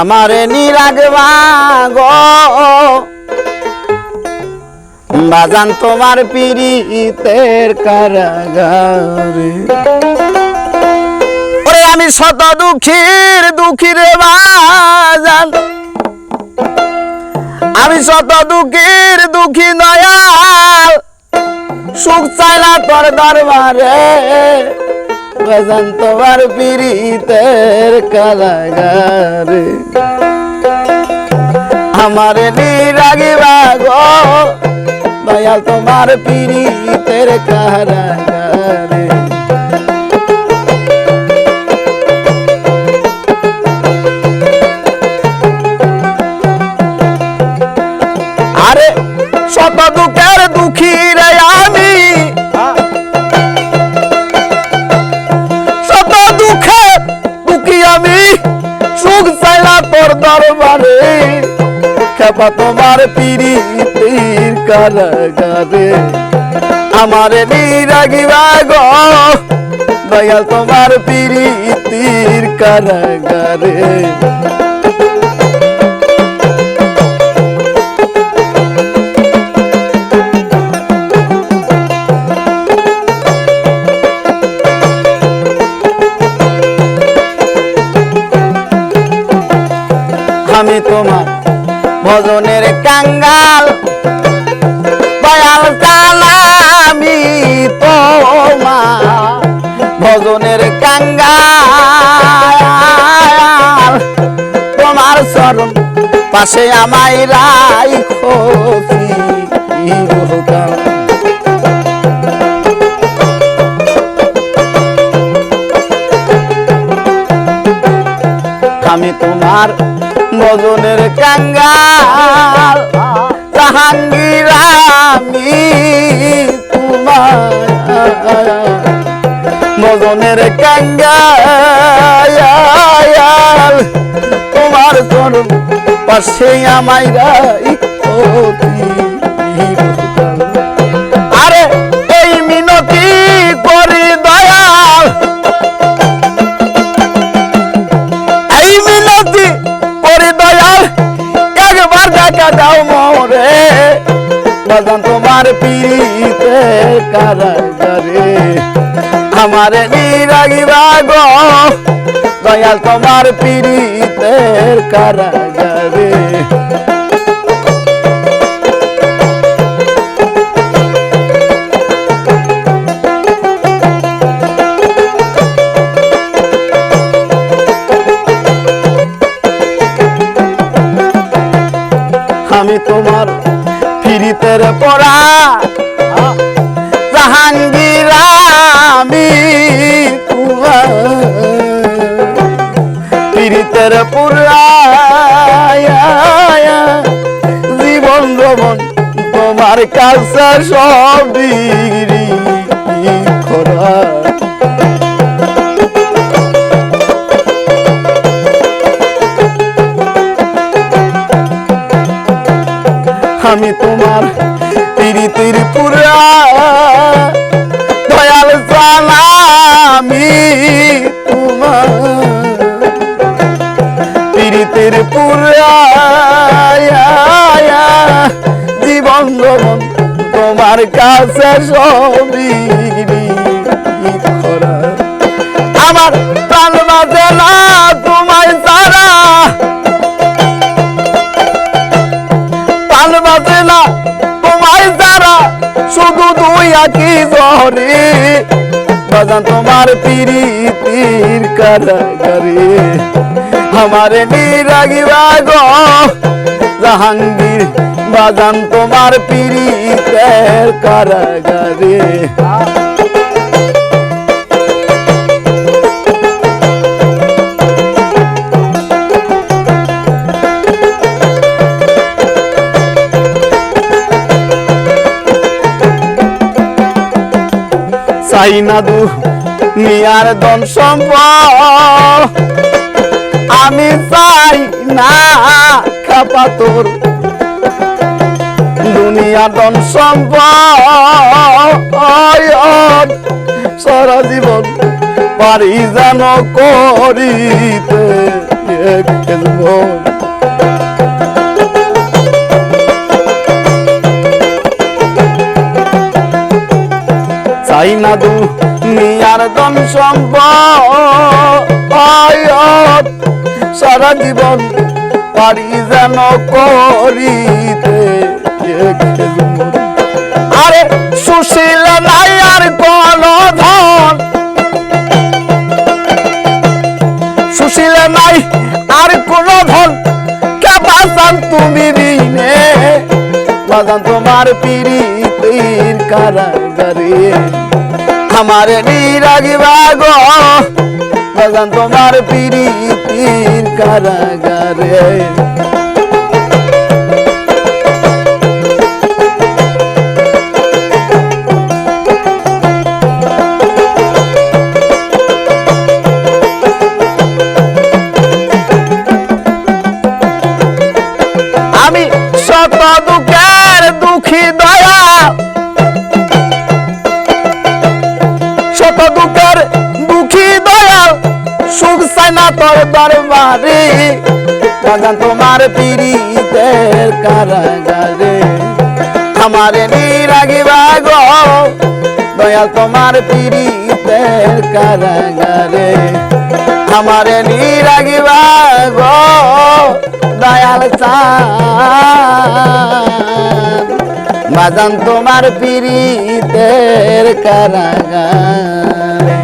আমারে নিরাগবা গো। বাজান তোমার পিরিতের কারাগারে। ওরে আমি শত দুঃখীর দুঃখী রে বাজান। আমি শত দুঃখীর, দুঃখী দয়াল। সুখ চাইলা তোর দরবারে। বাজান তোমার কারাগারে। আমার নিরাগিবা গো দয়াল তোমার পিরিতের কারাগারে। আরে শত দুঃখের দুঃখী রে দরবারে খেপা তোমার পিরিতির কারাগারে। আমার নিরাগিবা গো দয়াল তোমার পিরিতির কারাগারে। ভজনের কাঙ্গাল, দয়াল আমি তোমার। ভজনের কাঙ্গাল, তোমার চরণ পাশে আমায় রাই খোসি আমি তোমার ভজনের কাঙ্গাল জাহাঙ্গীর আমি তোমার মজনের কাঙ্গাল তোমার জন্ম পাশে আমায় রাই তোমার পিতে কারাগারে। আমার নিরাগিবা গো দয়াল তোমার পিরিতের কারাগারে। আমি তোমার ফিরিতের পড়া। জাহাঙ্গীর আমি তোমার পুরা জীবন ভ্রমণ তোমার কাছে সবই আমি তোমার তিরি তিরি পুরা দয়াল সালামি তোমার তিরি পুরা। জীবন জীবন তোমার কাছে সবই আমার প্রাণ বাজে না জহরে বাজান তোমার পিরি তীর কারাগারে। আমারে নিরাগিবা গো জাহাঙ্গীর। বাজান তোমার পিরি কারাগারে। চাই না দু মিয়ার দন সম্পদ। আমি চাই না খাপা তোর দুনিয়া দন সম্পদ। সারা জীবন পারি যেন করিতে খেলব। সম্পদ, সারা জীবন পারি যেন করিতে। আরে সুশীল নাই আর কোন ধন সুশীল নাই আর কোন ধন কে বাসান তুমি ঋণে? বাজান তোমার পিরিতির কারাগারে। আমার নিরাগিবা গো। তোমার পিরিতির কারাগারে। দরবারে, বাগান তোমার পিড়িতের কারাগারে। আমার নিরাগিবা গো, দয়াল তোমার পিড়িতের কারাগারে। আমার নিরাগিবা গো, দয়াল বাজান তোমার পিড়িতের কারাগারে।